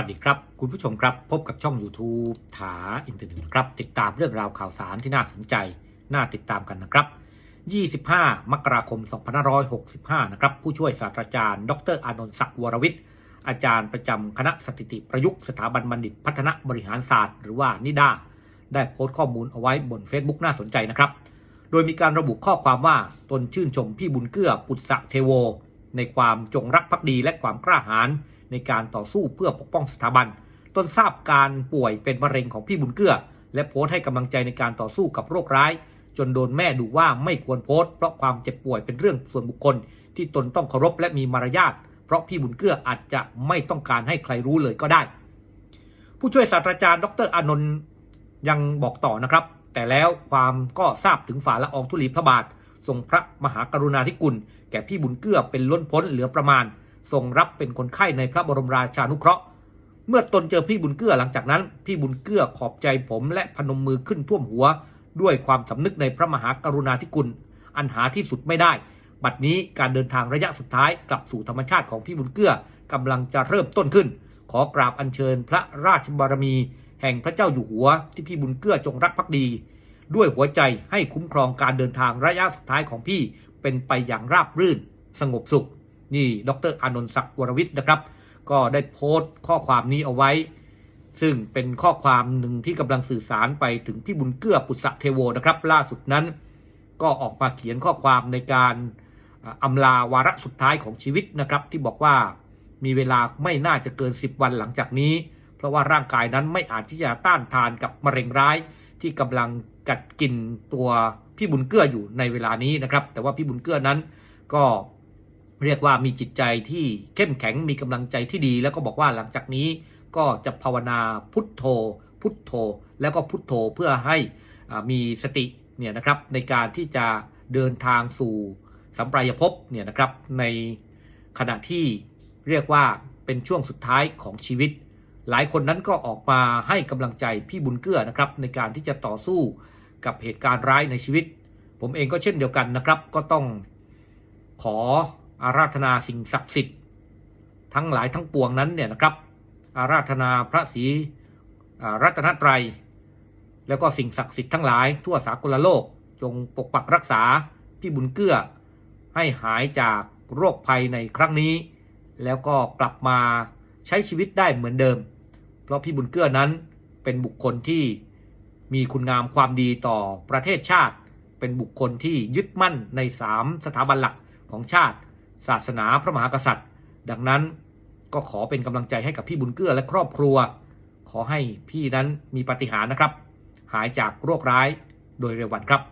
วัสดีครับ คุณผู้ชมครับ พบกับช่อง YouTube ถาอินเทอร์เน็ตครับ ติดตามเรื่องราวข่าวสารที่น่าสนใจ น่าติดตามกันนะครับ 25 มกราคม 2565 นะครับ ผู้ช่วยศาสตราจารย์ ดรอานนท์ศักดิ์วรวิทย์ อาจารย์ประจำคณะสถิติประยุกต์สถาบันบัณฑิตพัฒนาบริหารศาสตร์ หรือว่านิดา ได้โพสต์ข้อมูลเอาไว้บน Facebook น่าสนใจนะครับ โดยมีการระบุข้อความว่าตนชื่นชมพี่บุญเกื้อปุตสะเทโว ในความจงรักภักดีและความกล้าหาญ ในการต่อสู้เพื่อปกป้องสถาบันตนทราบการป่วยเป็นมะเร็งของพี่บุญเกื้อ และโพสต์ให้กำลังใจในการต่อสู้กับโรคร้าย จนโดนแม่ดูว่าไม่ควรโพสต์เพราะความเจ็บป่วยเป็นเรื่องส่วนบุคคล ที่ตนต้องเคารพและมีมารยาทเพราะพี่บุญเกื้ออาจจะไม่ต้องการให้ใครรู้เลยก็ได้ ผู้ช่วยศาสตราจารย์ ดรอนนท์ยังบอกต่อนะครับ แต่แล้วความก็ทราบถึงฝ่าละอองธุลีพระบาททรงพระมหากรุณาธิคุณ แก่พี่บุญเกื้อเป็นล้นพ้นเหลือประมาณ ทรงรับเป็นคนไข้ในพระบรมราชานุเคราะห์ เมื่อตนเจอพี่บุญเกื้อหลังจากนั้น พี่บุญเกื้อขอบใจผมและพนมมือขึ้นท่วมหัว ด้วยความสำนึกในพระมหากรุณาธิคุณ อันหาที่สุดไม่ได้ บัดนี้การเดินทางระยะสุดท้ายกลับสู่ธรรมชาติของพี่บุญเกื้อกำลังจะเริ่มต้นขึ้น ขอกราบอัญเชิญพระราชบารมี แห่งพระเจ้าอยู่หัว ที่พี่บุญเกื้อจงรักภักดี ด้วยหัวใจให้คุ้มครองการเดินทางระยะสุดท้ายของพี่เป็นไปอย่างราบรื่น สงบสุข นี่ดรอานนท์ศักดิ์วรวิทย์นะครับ ก็ได้โพสต์ข้อความนี้เอาไว้ ซึ่งเป็นข้อความหนึ่งที่กำลังสื่อสารไปถึงพี่บุญเกื้อปุษะเทโวนะครับ ล่าสุดนั้น ก็ออกมาเขียนข้อความในการอ่าอำลาวาระสุดท้ายของชีวิตนะครับ ที่บอกว่ามีเวลาไม่น่าจะเกิน 10 วันหลังจากนี้ เพราะว่าร่างกายนั้นไม่อาจที่จะต้านทานกับมะเร็งร้าย ที่กำลังกัดกินตัวพี่บุญเกื้ออยู่ในเวลานี้นะครับ แต่ว่าพี่บุญเกื้อนั้นก็ เรียกว่ามีจิตใจที่เข้มแข็งมีกำลังใจที่ดี แล้วก็บอกว่าหลังจากนี้ก็จะภาวนาพุทโธ พุทโธ แล้วก็พุทโธเพื่อให้มีสติเนี่ยนะครับในการที่จะเดินทางสู่สัมปรายภพเนี่ยนะครับในขณะที่เรียกว่าเป็นช่วงสุดท้ายของชีวิต หลายคนนั้นก็ออกมาให้กำลังใจพี่บุญเกื้อนะครับในการที่จะต่อสู้กับเหตุการณ์ร้ายในชีวิต ผมเองก็เช่นเดียวกันนะครับ ก็ต้องขอ อาราธนาสิ่งศักดิ์สิทธิ์ทั้งหลายทั้งปวงนั้นเนี่ยนะครับ อาราธนาพระศรีรัตนตรัย แล้วก็สิ่งศักดิ์สิทธิ์ทั้งหลายทั่วสากลโลกจงปกปักรักษาพี่บุญเกื้อ ให้หายจากโรคภัยในครั้งนี้ แล้วก็กลับมาใช้ชีวิตได้เหมือนเดิม เพราะพี่บุญเกื้อนั้นเป็นบุคคลที่มีคุณงามความดีต่อประเทศชาติ เป็นบุคคลที่ยึดมั่นในสามสถาบันหลักของชาติ ศาสนาพระมหากษัตริย์ ดังนั้นก็ขอเป็นกำลังใจให้กับพี่บุญเกื้อและครอบครัว ขอให้พี่นั้นมีปฏิหารนะครับ หายจากโรคร้ายโดยเร็ววันครับ